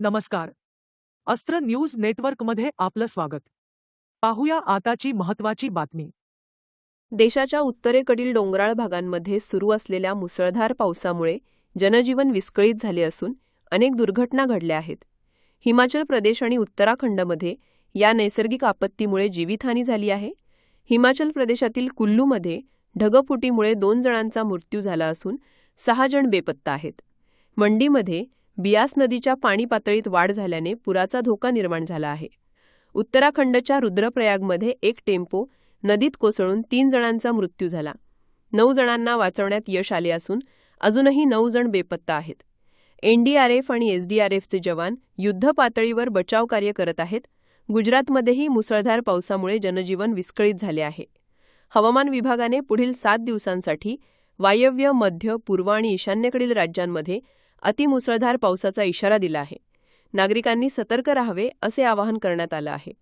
नमस्कार. अस्त्र न्यूज नेटवर्कमध्ये आपलं स्वागत. पाहूया आताची महत्वाची बातमी. देशाच्या उत्तरेकडील डोंगराळ भागांमध्ये सुरू असलेल्या मुसळधार पावसामुळे जनजीवन विस्कळीत झाले असून अनेक दुर्घटना घडल्या आहेत. हिमाचल प्रदेश आणि उत्तराखंडमध्ये या नैसर्गिक आपत्तीमुळे जीवितहानी झाली आहे. हिमाचल प्रदेशातील कुल्लूमध्ये ढगफुटीमुळे दोन जणांचा मृत्यू झाला असून सहा जण बेपत्ता आहेत. मंडीमध्ये बियास नदीच्या पाणी पातळीत वाढ झाल्याने पुराचा धोका निर्माण झाला आहे. उत्तराखंडच्या रुद्रप्रयागमध्ये एक टेम्पो नदीत कोसळून तीन जणांचा मृत्यू झाला. नऊ जणांना वाचवण्यात यश आले असून अजूनही नऊ जण बेपत्ता आहेत. एनडीआरएफ आणि एसडीआरएफचे जवान युद्धपातळीवर बचाव कार्य करत आहेत. गुजरातमध्येही मुसळधार पावसामुळे जनजीवन विस्कळीत झाले आहे. हवामान विभागाने पुढील सात दिवसांसाठी वायव्य मध्य पूर्व आणि ईशान्येकडील राज्यांमध्ये अतिमुसळधार पावसाचा इशारा दिला आहे. नागरिकांनी सतर्क राहावे असे आवाहन करण्यात आलं आहे.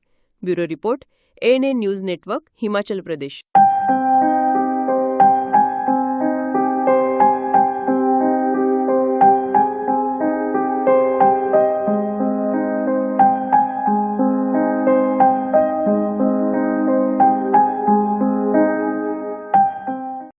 Bureau report ANA news network Himachal Pradesh.